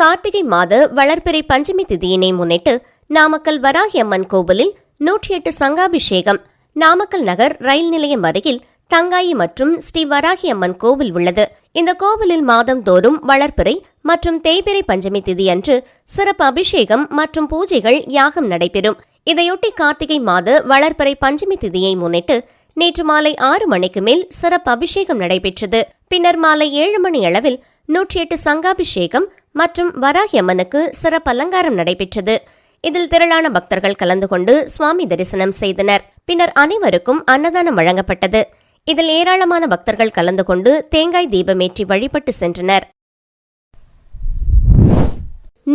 கார்த்திகை மாத வளர்பிறை பஞ்சமி திதியினை முன்னிட்டு நாமக்கல் வராகி அம்மன் கோவிலில் நூற்றி எட்டு சங்காபிஷேகம். நாமக்கல் நகர் ரயில் நிலையம் அருகில் தங்காயி மற்றும் ஸ்ரீ வராகி அம்மன் கோவில் உள்ளது. இந்த கோவிலில் மாதந்தோறும் வளர்பிறை மற்றும் தேய்பிறை பஞ்சமி திதி அன்று சிறப்பு அபிஷேகம் மற்றும் பூஜைகள் யாகம் நடைபெறும். இதையொட்டி கார்த்திகை மாத வளர்பிறை பஞ்சமி திதியை முன்னிட்டு நேற்று மாலை ஆறு மணிக்கு மேல் சிறப்பு அபிஷேகம் நடைபெற்றது. பின்னர் மாலை ஏழு மணி அளவில் நூற்றி எட்டு சங்காபிஷேகம் மற்றும் வராகியம்மனுக்கு சிறப்பு அலங்காரம் நடைபெற்றது. இதில் திரளான பக்தர்கள் கலந்து கொண்டு சுவாமி தரிசனம் செய்தனர். பின்னர் அனைவருக்கும் அன்னதானம் வழங்கப்பட்டது. இதில் ஏராளமான பக்தர்கள் கலந்து கொண்டு தேங்காய் தீபமேற்றி வழிபட்டு சென்றனர்.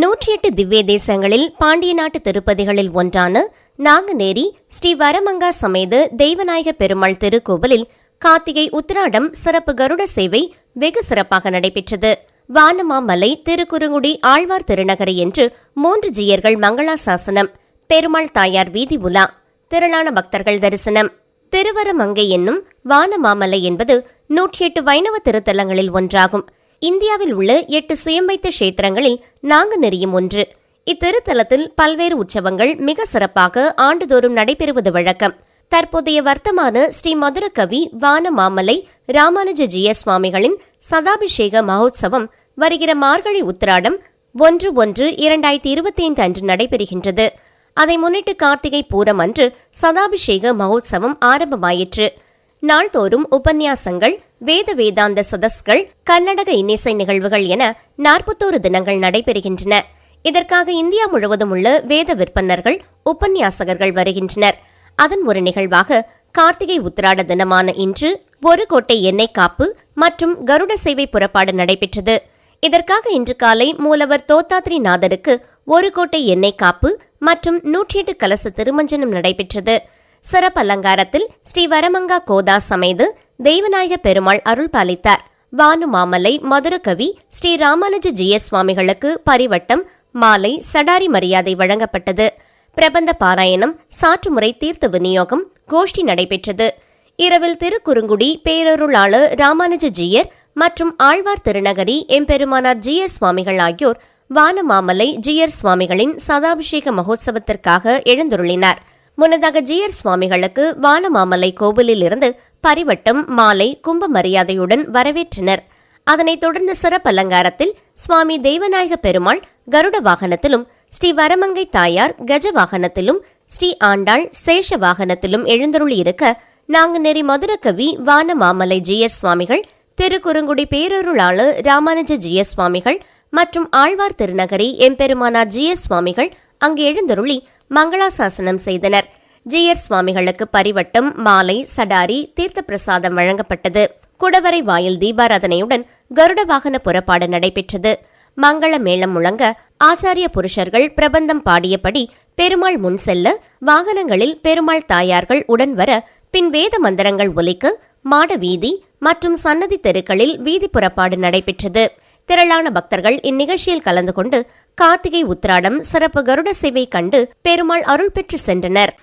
நூற்றி எட்டு திவ்ய தேசங்களில் பாண்டிய நாட்டு திருப்பதிகளில் ஒன்றான நாங்குநேரி ஸ்ரீ வரமங்கா சமேத தெய்வநாயக பெருமாள் திருக்கோவிலில் கார்த்திகை உத்திராடம் சிறப்பு கருட சேவை வெகு சிறப்பாக நடைபெற்றது. வானமாமலை திருக்குறுங்குடி ஆழ்வார் திருநகரி என்று மூன்று ஜீயர்கள் மங்களாசாசனம் பெருமாள் தாயார் வீதி உலா திரளான பக்தர்கள் தரிசனம். திருவரமங்கை என்னும் வானமாமலை என்பது நூற்றி எட்டு வைணவ திருத்தலங்களில் ஒன்றாகும். இந்தியாவில் உள்ள எட்டு சுயம்பைத்த கஷேத்திரங்களில் நாங்குநெறியும் ஒன்று. இத்திருத்தலத்தில் பல்வேறு உற்சவங்கள் மிக சிறப்பாக ஆண்டுதோறும் நடைபெறுவது வழக்கம். தற்போதைய வர்த்தமான ஸ்ரீ மதுரகவி வான மாமலை ராமானுஜ ஜிய சுவாமிகளின் சதாபிஷேக மகோத்சவம் வருகிற மார்கழி உத்திராடம் ஒன்று ஒன்று இரண்டாயிரத்தி இருபத்தி ஐந்து அன்று நடைபெறுகின்றது. அதை முன்னிட்டு கார்த்திகை பூரம் அன்று சதாபிஷேக மகோத்சவம் ஆரம்பமாயிற்று. நாள்தோறும் உபன்யாசங்கள் வேத வேதாந்த சதஸ்கள் கர்நாடக இன்னிசை நிகழ்வுகள் என நாற்பத்தோரு தினங்கள் நடைபெறுகின்றன. இதற்காக இந்தியா முழுவதும் உள்ள வேத விற்பனர்கள் உபன்யாசகர்கள் வருகின்றனர். அதன் ஒரு நிகழ்வாக கார்த்திகை உத்திராட தினமான இன்று ஒரு கோட்டை எண்ணெய் காப்பு மற்றும் கருட சேவை புறப்பாடு நடைபெற்றது. இதற்காக இன்று காலை மூலவர் தோத்தாத்ரி நாதருக்கு ஒரு கோட்டை எண்ணெய் காப்பு மற்றும் நூற்றி எட்டு கலச திருமஞ்சனம் நடைபெற்றது. சிறப்பு அலங்காரத்தில் ஸ்ரீ வரமங்கா கோதா சமைது தெய்வநாயக பெருமாள் அருள் பாலித்தார். வானு மாமலை மதுரகவி ஸ்ரீ ராமானுஜ ஜிஎஸ் சுவாமிகளுக்கு பரிவட்டம் மாலை சடாரி மரியாதை வழங்கப்பட்டது. பிரபந்த பாராயணம் சாற்றுமுறை தீர்த்த விநியோகம் கோஷ்டி நடைபெற்றது. இரவில் திருக்குறுங்குடி பேரருளாளர் ராமானுஜ ஜீயர் மற்றும் ஆழ்வார் திருநகரி எம்பெருமானார் ஜிஎஸ் சுவாமிகள் ஆகியோர் வானமாமலை ஜியர் சுவாமிகளின் சதாபிஷேக மகோத்சவத்திற்காக எழுந்துருளினார். முன்னதாக ஜியர் சுவாமிகளுக்கு வானமாமலை கோவிலில் இருந்து பரிவட்டம் மாலை கும்ப மரியாதையுடன் வரவேற்றனர். அதனைத் தொடர்ந்து சிறப்பு அலங்காரத்தில் சுவாமி தெய்வநாயக பெருமாள் கருட வாகனத்திலும் ஸ்ரீ வரமங்கை தாயார் கஜ வாகனத்திலும் ஸ்ரீ ஆண்டாள் சேஷ வாகனத்திலும் எழுந்தருளி இருக்க நாங்குநெறி மதுரகவி வான மாமலை ஜிஎஸ் சுவாமிகள் திருக்குறுங்குடி பேரருளாளர் ராமானுஜ ஜிஎஸ் சுவாமிகள் மற்றும் ஆழ்வார் திருநகரி எம்பெருமானார் ஜிஎஸ் சுவாமிகள் அங்கு எழுந்தருளி மங்களாசாசனம் செய்தனர். ஜியர் சுவாமிகளுக்கு பரிவட்டம் மாலை சடாரி தீர்த்த பிரசாதம் வழங்கப்பட்டது. குடவரை வாயில் தீபாராதனையுடன் கருட வாகன புறப்பாடு நடைபெற்றது. மங்கள மேளம் முழங்க ஆச்சாரிய புருஷர்கள் பிரபந்தம் பாடியபடி பெருமாள் முன் செல்ல வாகனங்களில் பெருமாள் தாயார்கள் உடன் வர பின் வேத மந்திரங்கள் ஒலிக்க மாட வீதி மற்றும் சன்னதி தெருக்களில் வீதி புறப்பாடு நடைபெற்றது. திரளான பக்தர்கள் இந்நிகழ்ச்சியில் கலந்து கொண்டு கார்த்திகை உத்திராடம் சிறப்பு கருட சேவை கண்டு பெருமாள் அருள் பெற்று சென்றனர்.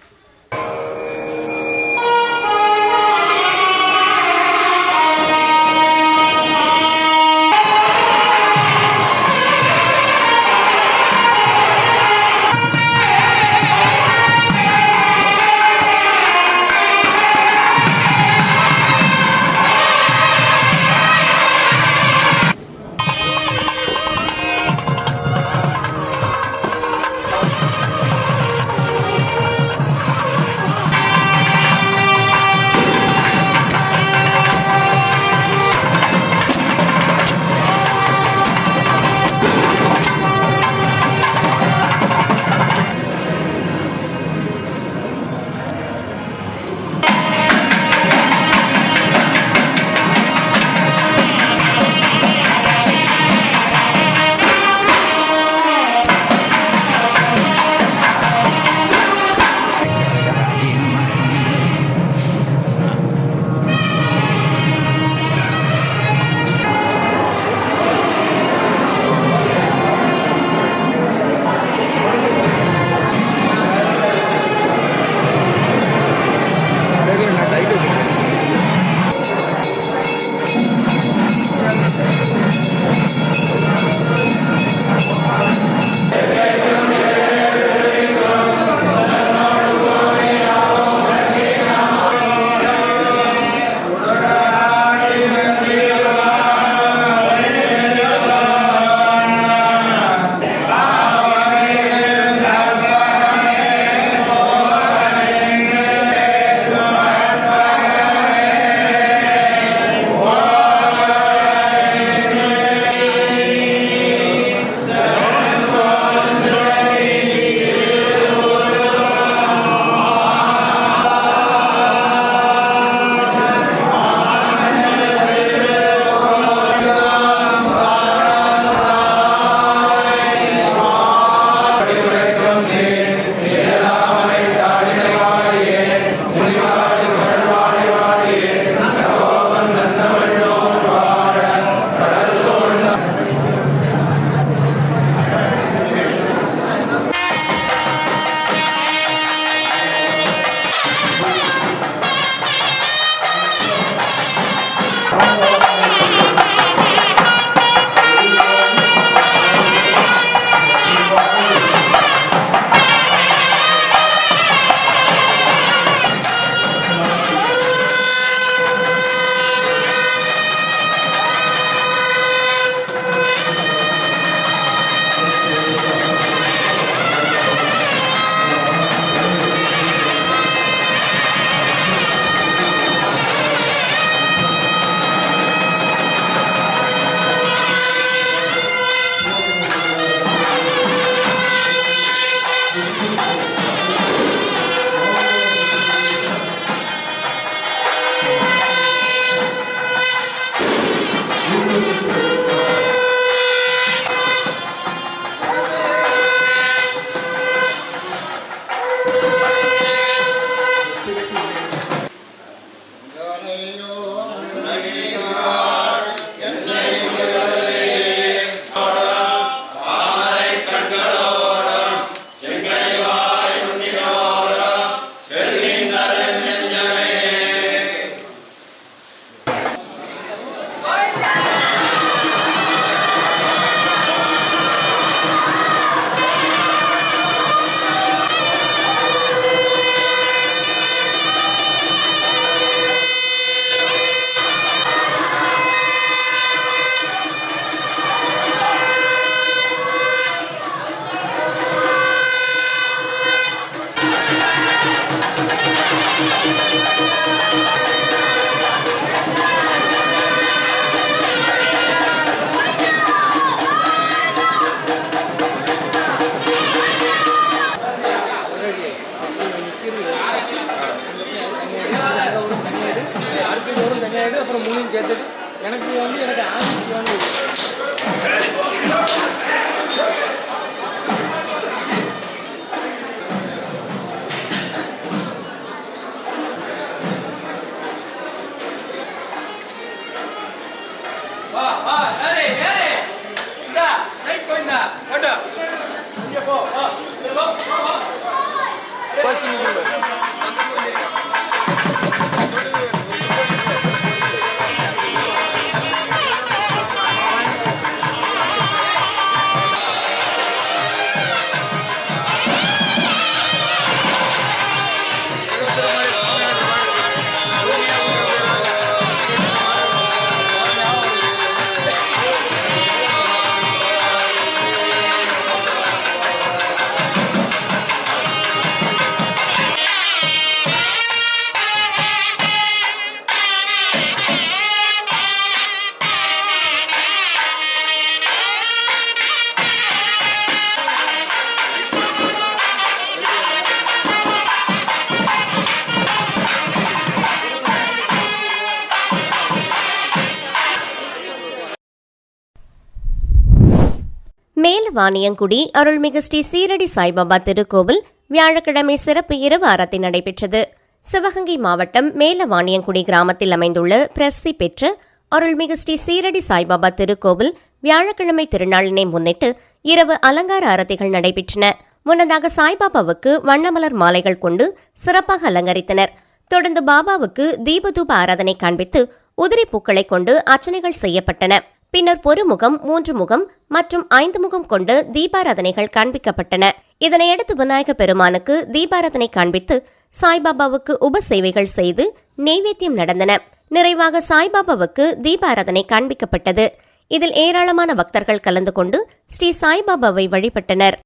வாணியங்குடி அருள்மிகு ஸ்ரீ சீரடி சாய்பாபா திருக்கோவில் வியாழக்கிழமை சிறப்பு இரவு ஆரத்தி நடைபெற்றது. சிவகங்கை மாவட்டம் மேலவாணியங்குடி கிராமத்தில் அமைந்துள்ள பிரசித்தி பெற்ற அருள்மிகு ஸ்ரீ சீரடி சாய்பாபா திருக்கோவில் வியாழக்கிழமை திருநாளினை முன்னிட்டு இரவு அலங்கார ஆரத்திகள் நடைபெற்றன. முன்னதாக சாய்பாபாவுக்கு வண்ணமலர் மாலைகள் கொண்டு சிறப்பாக அலங்கரித்தனர். தொடர்ந்து பாபாவுக்கு தீபதூப ஆராதனை காண்பித்து உதிரி பூக்களை கொண்டு அர்ச்சனைகள் செய்யப்பட்டன. பின்னர் ஒரு முகம் மூன்று முகம் மற்றும் ஐந்து முகம் கொண்டு தீபாராதனைகள் காண்பிக்கப்பட்டன. இதனையடுத்து விநாயக பெருமானுக்கு தீபாராதனை காண்பித்து சாய்பாபாவுக்கு உப சேவைகள் செய்து நெய்வேத்தியம் நடந்தன. நிறைவாக சாய்பாபாவுக்கு தீபாராதனை காண்பிக்கப்பட்டது. இதில் ஏராளமான பக்தர்கள் கலந்து கொண்டு ஸ்ரீ சாய்பாபாவை வழிபட்டனர்.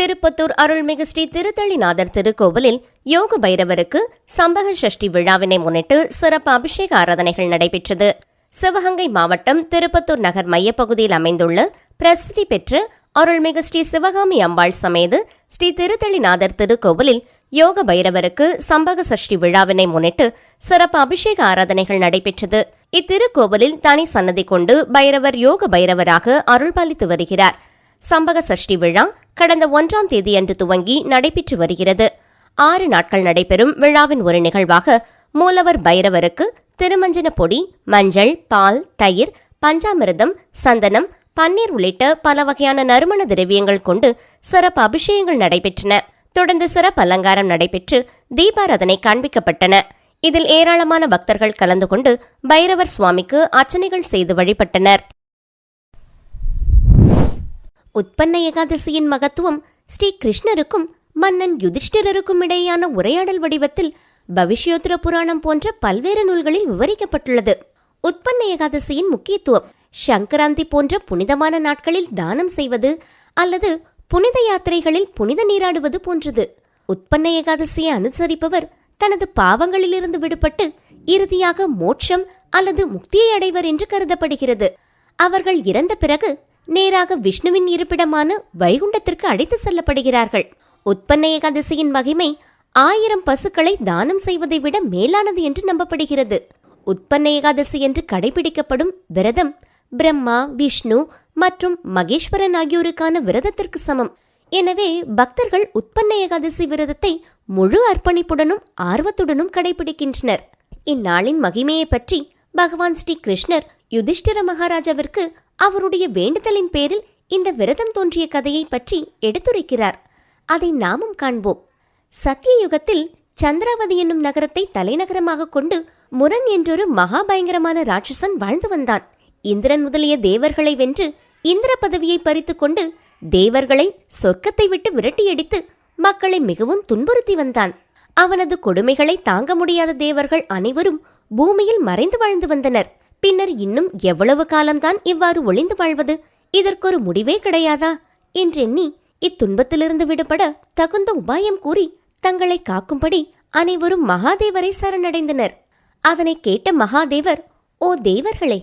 திருப்பத்தூர் அருள்மிகு ஸ்ரீ திருத்தளிநாதர் திருக்கோவிலில் யோக பைரவருக்கு சம்பக சஷ்டி விழாவினை முன்னிட்டு சிறப்பு அபிஷேக ஆராதனைகள் நடைபெற்றது. சிவகங்கை மாவட்டம் திருப்பத்தூர் நகர் மையப்பகுதியில் அமைந்துள்ள பிரசித்தி பெற்ற அருள்மிகு ஸ்ரீ சிவகாமி அம்பாள் சமேது ஸ்ரீ திருத்தளிநாதர் திருக்கோவிலில் யோக பைரவருக்கு சம்பக சஷ்டி விழாவினை முன்னிட்டு சிறப்பு அபிஷேக ஆராதனைகள் நடைபெற்றது. இத்திருக்கோவிலில் தனி சன்னதி கொண்டு பைரவர் யோக பைரவராக அருள்பாலித்து வருகிறார். சம்பக சஷ்டி விழா கடந்த ஒன்றாம் தேதியன்று துவங்கி நடைபெற்று வருகிறது. ஆறு நாட்கள் நடைபெறும் விழாவின் ஒரு நிகழ்வாக மூலவர் பைரவருக்கு திருமஞ்சன பொடி மஞ்சள் பால் தயிர் பஞ்சாமிரதம் சந்தனம் பன்னீர் உள்ளிட்ட பல வகையான நறுமண திரவியங்கள் கொண்டு சிறப்பு அபிஷேகங்கள் நடைபெற்றன. தொடர்ந்து சிறப்பு அலங்காரம் நடைபெற்று தீபாராதனை காண்பிக்கப்பட்டன. இதில் ஏராளமான பக்தர்கள் கலந்து கொண்டு பைரவர் சுவாமிக்கு அர்ச்சனைகள் செய்து வழிபட்டனர். உற்பன்ன ஏகாதசியின் மகத்துவம் ஸ்ரீ கிருஷ்ணருக்கும் மன்னன் யுதிஷ்டிரருக்கும் இடையேயான உரையாடல் வடிவத்தில் பவிஷ்யோத்திர புராணம் போன்ற பல்வேறு நூல்களில் விவரிக்கப்பட்டுள்ளது. உற்பன்ன ஏகாதசியின் முக்கியத்துவம் சங்கராந்தி போன்ற புனிதமான நாட்களில் தானம் செய்வது அல்லது புனித யாத்திரைகளில் புனித நீராடுவது போன்றது. உற்பன்ன ஏகாதசியை அனுசரிப்பவர் தனது பாவங்களிலிருந்து விடுபட்டு இறுதியாக மோட்சம் அல்லது முக்தியை அடைவர் என்று கருதப்படுகிறது. அவர்கள் இறந்த பிறகு நேராக விஷ்ணுவின் இருப்பிடமான வைகுண்டத்திற்கு அழைத்து செல்லப்படுகிறார்கள். உற்பன்ன ஏகாதசியின் மகிமை ஆயிரம் பசுக்களை தானம் செய்வதை விட மேலானது என்று நம்பப்படுகிறது. உற்பன்ன ஏகாதசி என்று கடைபிடிக்கப்படும் விரதம் பிரம்மா விஷ்ணு மற்றும் மகேஸ்வரன் ஆகியோருக்கான விரதத்திற்கு சமம். எனவே பக்தர்கள் உற்பன்ன ஏகாதசி விரதத்தை முழு அர்ப்பணிப்புடனும் ஆர்வத்துடனும் கடைபிடிக்கின்றனர். இந்நாளின் மகிமையை பற்றி பகவான் ஸ்ரீ கிருஷ்ணர் யுதிஷ்டிர மகாராஜாவிற்கு அவருடைய வேண்டுதலின் பேரில் இந்த விரதம் தோன்றிய கதையை பற்றி எடுத்துரைக்கிறார். அதை நாமும் காண்போம். சத்தியயுகத்தில் சந்திராவதி என்னும் நகரத்தை தலைநகரமாக கொண்டு முரண் என்றொரு மகா பயங்கரமான ராட்சசன் வாழ்ந்து வந்தான். இந்திரன் முதலிய தேவர்களை வென்று இந்திர பதவியை பறித்து கொண்டு தேவர்களை சொர்க்கத்தை விட்டு விரட்டியடித்து மக்களை மிகவும் துன்புறுத்தி வந்தான். அவனது கொடுமைகளை தாங்க முடியாத தேவர்கள் அனைவரும் பூமியில் மறைந்து வாழ்ந்து வந்தனர். பின்னர் இன்னும் எவ்வளவு காலம்தான் இவ்வாறு ஒளிந்து வாழ்வது? இதற்கொரு முடிவே கிடையாதா? என்றெண்ணி இத்துன்பத்திலிருந்து விடுபட தகுந்த உபாயம் கூறி தங்களை காக்கும்படி அனைவரும் மகாதேவரை சரணடைந்தனர். அதனை கேட்ட மகாதேவர் ஓ தேவர்களே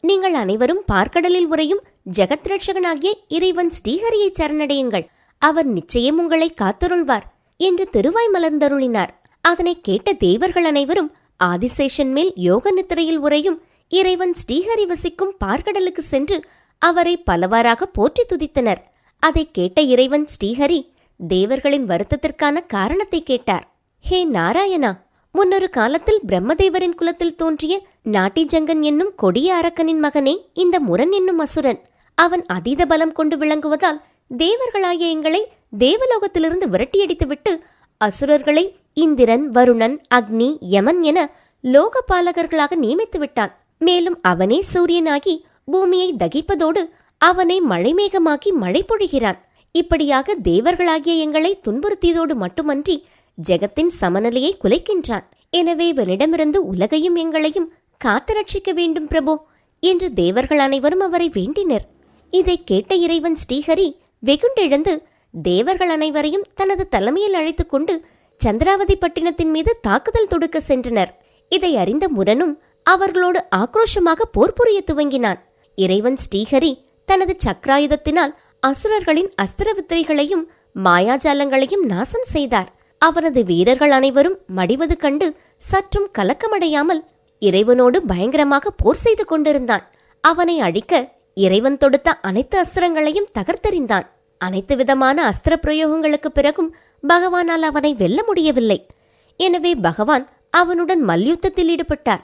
நீங்கள் அனைவரும் பார்க்கடலில் உறையும் ஜெகத்ரட்சகனாகிய இறைவன் ஸ்ரீஹரியை சரணடையுங்கள். அவர் நிச்சயம் உங்களை காத்தருள்வார் என்று திருவாய் மலர்ந்தருளினார். அதனை கேட்ட தேவர்கள் அனைவரும் ஆதிசேஷன் மேல் யோக நித்திரையில் உறையும் இறைவன் ஸ்ரீஹரி வசிக்கும் பார்க்கடலுக்கு சென்று அவரை பலவாறாக போற்றி துதித்தனர். அதைக் கேட்ட இறைவன் ஸ்ரீஹரி தேவர்களின் வருத்தத்திற்கான காரணத்தை கேட்டார். ஹே நாராயணா முன்னொரு காலத்தில் பிரம்மதேவரின் குலத்தில் தோன்றிய நாட்டிஜங்கன் என்னும் கொடிய அரக்கனின் மகனே இந்த முரண் என்னும் அசுரன். அவன் அதீத பலம் கொண்டு விளங்குவதால் தேவர்களாகிய எங்களை தேவலோகத்திலிருந்து விரட்டியடித்துவிட்டு அசுரர்களை இந்திரன் வருணன் அக்னி யமன் என லோகபாலகர்களாக நியமித்து விட்டான் மேலும் அவனே சூரியனாகி பூமியை தகிப்பதோடு அவனை மழைமேகமாக்கி மழை பொழிகிறான். இப்படியாக தேவர்களாகிய எங்களை துன்புறுத்தியதோடு மட்டுமன்றி ஜெகத்தின் சமநிலையை குலைக்கின்றான். எனவே இவனிடமிருந்து உலகையும் எங்களையும் காத்து ரட்சிக்க வேண்டும் பிரபு என்று தேவர்கள் அனைவரும் அவரை வேண்டினர். இதை கேட்ட இறைவன் ஸ்ரீஹரி வெகுண்டெழுந்து தேவர்கள் அனைவரையும் தனது தலைமையில் அழைத்துக்கொண்டு சந்திராவதி பட்டினத்தின் மீது தாக்குதல் தொடுக்க சென்றனர். இதை அறிந்த முரனும் அவர்களோடு ஆக்ரோஷமாக போர் புரிய துவங்கினான். இறைவன் ஸ்ரீஹரி தனது சக்ராயுதத்தினால் அசுரர்களின் அஸ்திர வித்திரைகளையும் மாயாஜாலங்களையும் நாசம் செய்தார். அவனது வீரர்கள் அனைவரும் மடிவது கண்டு சற்றும் கலக்கமடையாமல் இறைவனோடு பயங்கரமாக போர் செய்து கொண்டிருந்தான். அவனை அழிக்க இறைவன் தொடுத்த அனைத்து அஸ்திரங்களையும் தகர்த்தெறிந்தான். அனைத்து விதமான அஸ்திர பிரயோகங்களுக்கு பிறகும் பகவானால் அவனை வெல்ல முடியவில்லை. எனவே பகவான் அவனுடன் மல்யுத்தத்தில் ஈடுபட்டார்.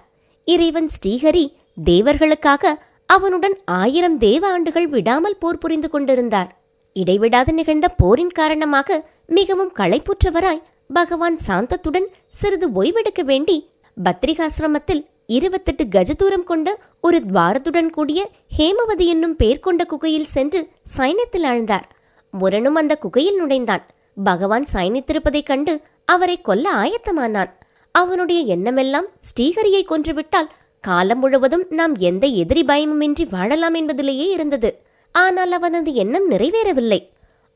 இறைவன் ஸ்ரீஹரி தேவர்களுக்காக அவனுடன் ஆயிரம் தேவ ஆண்டுகள் விடாமல் போர் புரிந்து கொண்டிருந்தார். இடைவிடாது நிகழ்ந்த போரின் காரணமாக மிகவும் களைப்புற்றவராய் பகவான் சாந்தத்துடன் சிறிது ஓய்வெடுக்க வேண்டி பத்ரிகாசிரமத்தில் இருபத்தெட்டு கஜ தூரம் கொண்ட ஒரு துவாரத்துடன் கூடிய ஹேமவதி என்னும் பெயர் கொண்ட குகையில் சென்று சைன்யத்தில் ஆழ்ந்தார். முரணும் அந்த குகையில் நுழைந்தான். பகவான் சைனித்திருப்பதைக் கண்டு அவரை கொல்ல ஆயத்தமானான். அவனுடைய எண்ணமெல்லாம் ஸ்ரீஹரியை கொன்றுவிட்டால் காலம் முழுவதும் நாம் எந்த எதிரி பயமுமின்றி வாழலாம் என்பதிலேயே இருந்தது. ஆனால் அவனது எண்ணம் நிறைவேறவில்லை.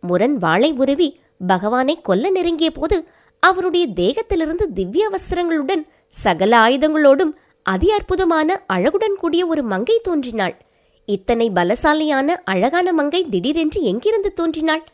முரண் வாளை உருவி பகவானை கொல்ல நெருங்கிய போது அவருடைய தேகத்திலிருந்து திவ்ய வஸ்திரங்களுடன் சகல ஆயுதங்களோடும் அதி அற்புதமான அழகுடன் கூடிய ஒரு மங்கை தோன்றினாள். இத்தனை பலசாலியான அழகான மங்கை திடீரென்று எங்கிருந்து தோன்றினாள்?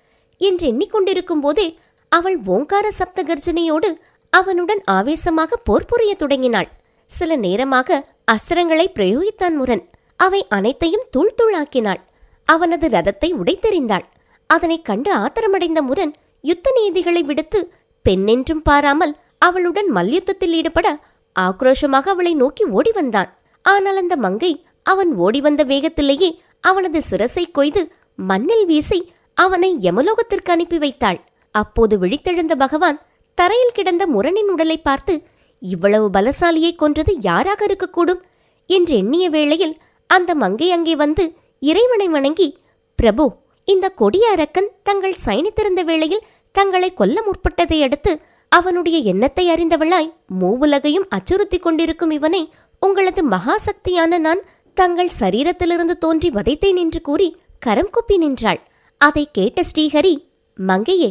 என்று எண்ணிக்கொண்டிருக்கும் போதே அவள் ஓங்கார சப்த கர்ஜனையோடு அவனுடன் ஆவேசமாக போர் புரியத் தொடங்கினாள். சில நேரமாக அஸ்திரங்களை பிரயோகித்தான் முரன். அவை அனைத்தையும் தூள் தூளாக்கினாள். அவனது ரதத்தை உடைத்தெறிந்தாள். அதனைக் கண்டு ஆத்திரமடைந்த முரன் யுத்த நீதிகளை விடுத்து பெண்ணென்றும் பாராமல் அவளுடன் மல்யுத்தத்தில் ஈடுபட ஆக்ரோஷமாக அவளை நோக்கி ஓடி வந்தான் ஆனால் அந்த மங்கை அவன் ஓடி வந்த வேகத்திலேயே அவனது சிரசை கொய்து மண்ணில் வீசி அவனை யமலோகத்திற்கு அனுப்பி வைத்தாள். அப்போது விழித்தெழுந்த பகவான் தரையில் கிடந்த முரணின் உடலை பார்த்து இவ்வளவு பலசாலியை கொன்றது யாராக இருக்கக்கூடும்? என்று எண்ணிய வேளையில் அந்த மங்கை அங்கே வந்து இறைவனை வணங்கி பிரபு இந்த கொடிய அரக்கன் தங்கள் சைனித்திருந்த வேளையில் தங்களை கொல்ல முற்பட்டதை அடுத்து அவனுடைய எண்ணத்தை அறிந்தவளாய் மூவுலகையும் அச்சுறுத்திக் கொண்டிருக்கும் இவனை உங்களது மகாசக்தியான நான் தங்கள் சரீரத்திலிருந்து தோன்றி வதைத்தேன் என்று கூறி கரம் குப்பி நின்றாள். அதை கேட்ட ஸ்ரீஹரி மங்கையே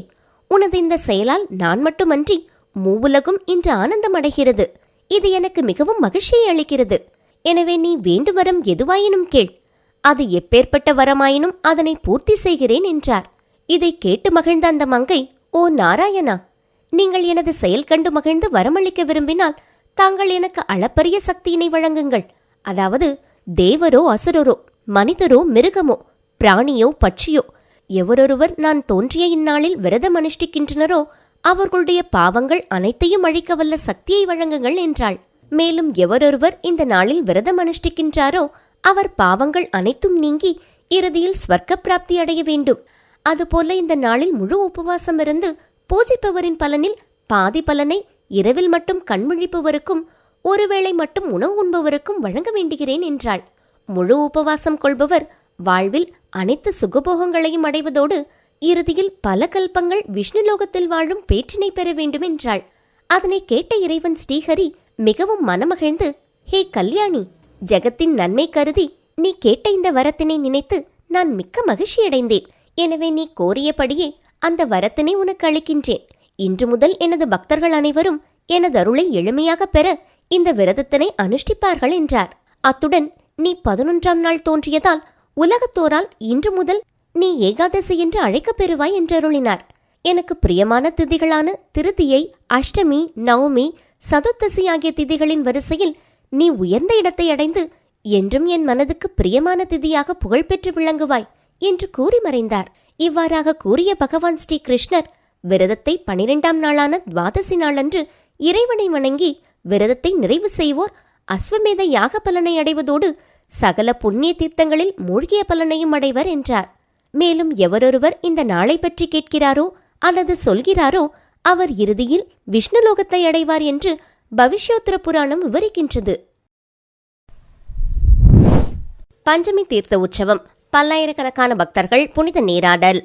உனது இந்த செயலால் நான் மட்டுமன்றி மூவுலகும் இன்று ஆனந்தம் அடைகிறது. இது எனக்கு மிகவும் மகிழ்ச்சியை அளிக்கிறது. எனவே நீ வேண்டும் வரம் எதுவாயினும் கேள். அது எப்பேற்பட்ட வரமாயினும் அதனை பூர்த்தி செய்கிறேன் என்றார். இதை கேட்டு மகிழ்ந்த அந்த மங்கை ஓ நாராயணா! நீங்கள் எனது செயல் கண்டு மகிழ்ந்து வரமளிக்க விரும்பினால் தாங்கள் எனக்கு அளப்பரிய சக்தியினை வழங்குங்கள். அதாவது தேவரோ அசுரரோ மனிதரோ மிருகமோ பிராணியோ பட்சியோ எவரொருவர் நான் தோன்றிய இந்நாளில் விரதம் அனுஷ்டிக்கின்றனரோ அவர்களுடைய பாவங்கள் அனைத்தையும் அழிக்க வல்ல சக்தியை வழங்குங்கள் என்றாள். மேலும் எவரொருவர் இந்த நாளில் விரதம் அனுஷ்டிக்கின்றாரோ அவர் பாவங்கள் அனைத்தும் நீங்கி இறுதியில் ஸ்வர்க்க பிராப்தி அடைய வேண்டும். அதுபோல இந்த நாளில் முழு உபவாசம் இருந்து பூஜிப்பவரின் பலனில் பாதி பலனை இரவில் மட்டும் கண்விழிப்பவருக்கும் ஒருவேளை மட்டும் உணவு உண்பவருக்கும் வழங்க வேண்டுகிறேன் என்றாள். முழு உபவாசம் கொள்பவர் வாழ்வில் அனைத்து சுகபோகங்களையும் அடைவதோடு இறுதியில் பல கல்பங்கள் விஷ்ணுலோகத்தில் வாழும் பேற்றினை பெற வேண்டும் என்றாள். அதனை கேட்ட இறைவன் ஸ்ரீஹரி மிகவும் மனமகிழ்ந்து ஹே கல்யாணி ஜெகத்தின் நன்மை கருதி நீ கேட்ட இந்த வரத்தினை நினைத்து நான் மிக்க மகிழ்ச்சியடைந்தேன் எனவே நீ கோரியபடியே அந்த வரத்தினை உனக்கு அளிக்கின்றேன். இன்று முதல் எனது பக்தர்கள் அனைவரும் எனது அருளை எளிமையாக பெற இந்த விரதத்தினை அனுஷ்டிப்பார்கள் என்றார். அத்துடன் நீ பதினொன்றாம் நாள் தோன்றியதால் உலகத்தோரால் இன்று முதல் நீ ஏகாதசி என்று அழைக்கப் பெறுவாய் என்றருளினார் எனக்கு பிரியமான திதிகளான திருதியை அஷ்டமி நவமி சதுர்த்தசி ஆகிய திதிகளின் வரிசையில் நீ உயர்ந்த இடத்தை அடைந்து என்றும் என் மனதுக்கு பிரியமான திதியாக புகழ்பெற்று விளங்குவாய் என்று கூறி மறைந்தார். இவ்வாறாக கூறிய பகவான் ஸ்ரீ கிருஷ்ணர் விரதத்தை பனிரெண்டாம் நாளான துவாதசி நாளன்று இறைவனை வணங்கி விரதத்தை நிறைவு செய்வோர் அஸ்வமேத யாக பலனை அடைவதோடு சகல புண்ணிய தீர்த்தங்களில் மூழ்கிய பலனையும் அடைவர் என்றார். மேலும் எவரொருவர் இந்த நாளை பற்றி கேட்கிறாரோ அல்லது சொல்கிறாரோ அவர் இறுதியில் விஷ்ணுலோகத்தை அடைவார் என்று பவிஷ்யோத்திர புராணம் விவரிக்கின்றது. பஞ்சமி தீர்த்த உற்சவம். பல்லாயிரக்கணக்கான பக்தர்கள் புனித நீராடல்.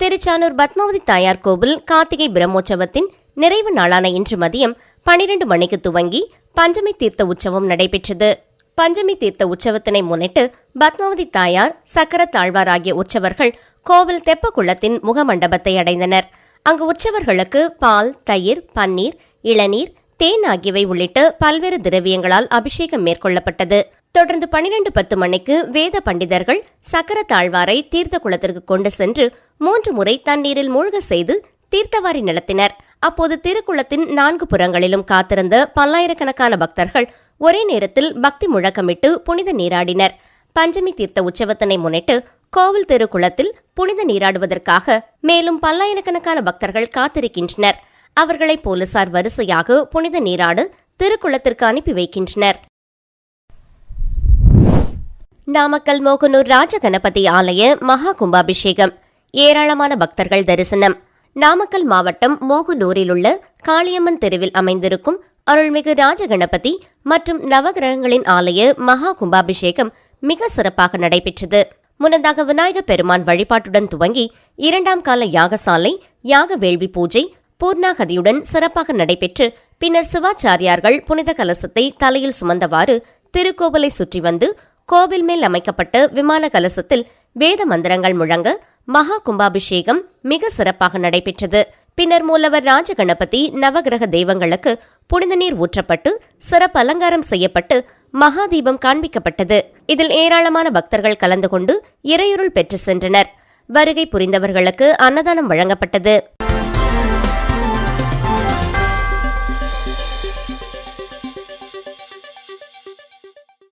திருச்சானூர் பத்மாவதி தாயார் கோவில் கார்த்திகை பிரம்மோற்சவத்தின் நிறைவு நாளான இன்று மதியம் பனிரெண்டு மணிக்கு துவங்கி பஞ்சமி தீர்த்த உற்சவம் நடைபெற்றது. பஞ்சமி தீர்த்த உற்சவத்தினை முன்னிட்டு பத்மாவதி தாயார் சக்கர தாழ்வார் ஆகிய உற்சவர்கள் கோவில் தெப்பக்குளத்தின் முகமண்டபத்தை அடைந்தனர். அங்கு உற்சவர்களுக்கு பால் தயிர் பன்னீர் இளநீர் தேன் ஆகியவை உள்ளிட்ட பல்வேறு திரவியங்களால் அபிஷேகம் மேற்கொள்ளப்பட்டது. தொடர்ந்து பனிரெண்டு பத்து மணிக்கு வேத பண்டிதர்கள் சக்கர தாழ்வாரை தீர்த்த குளத்திற்கு கொண்டு சென்று மூன்று முறை தண்ணீரில் மூழ்க செய்து தீர்த்தவாரி நடத்தினர் அப்போது திருக்குளத்தின் நான்கு புறங்களிலும் காத்திருந்த பல்லாயிரக்கணக்கான பக்தர்கள் ஒரே நேரத்தில் பக்தி முழக்கமிட்டு புனித நீராடினர். பஞ்சமி தீர்த்த உற்சவத்தினை முன்னிட்டு கோவில் திருக்குளத்தில் புனித நீராடுவதற்காக மேலும் பல்லாயிரக்கணக்கான பக்தர்கள் காத்திருக்கின்றனர். அவர்களை போலீசார் வரிசையாக புனித நீராடு திருக்குளத்திற்கு அனுப்பி வைக்கின்றனர். நாமக்கல் மோகனூர் ராஜகணபதி ஆலய மகா கும்பாபிஷேகம். ஏராளமான பக்தர்கள் தரிசனம். நாமக்கல் மாவட்டம் மோகனூரில் உள்ள காளியம்மன் தெருவில் அமைந்திருக்கும் அருள்மிகு ராஜகணபதி மற்றும் நவகிரகங்களின் ஆலய மகா கும்பாபிஷேகம் மிக சிறப்பாக நடைபெற்றது. முன்னதாக விநாயகப் பெருமான் வழிபாட்டுடன் துவங்கி இரண்டாம் கால யாகசாலை யாக வேள்வி பூஜை பூர்ணாகதியுடன் சிறப்பாக நடைபெற்று பின்னர் சிவாச்சாரியார்கள் புனித கலசத்தை தலையில் சுமந்தவாறு திருக்கோவிலை சுற்றி வந்து கோவில் மேல் அமைக்கப்பட்ட விமான கலசத்தில் வேத மந்திரங்கள் முழங்க மகா கும்பாபிஷேகம் மிக சிறப்பாக நடைபெற்றது. பின்னர் மூலவர் ராஜகணபதி நவகிரக தெய்வங்களுக்கு புனித நீர் ஊற்றப்பட்டு சிறப்பு அலங்காரம் செய்யப்பட்டு மகாதீபம் காண்பிக்கப்பட்டது. இதில் ஏராளமான பக்தர்கள் கலந்து கொண்டு இறையுருள் பெற்று சென்றனர். வருகை புரிந்தவர்களுக்கு அன்னதானம் வழங்கப்பட்டது.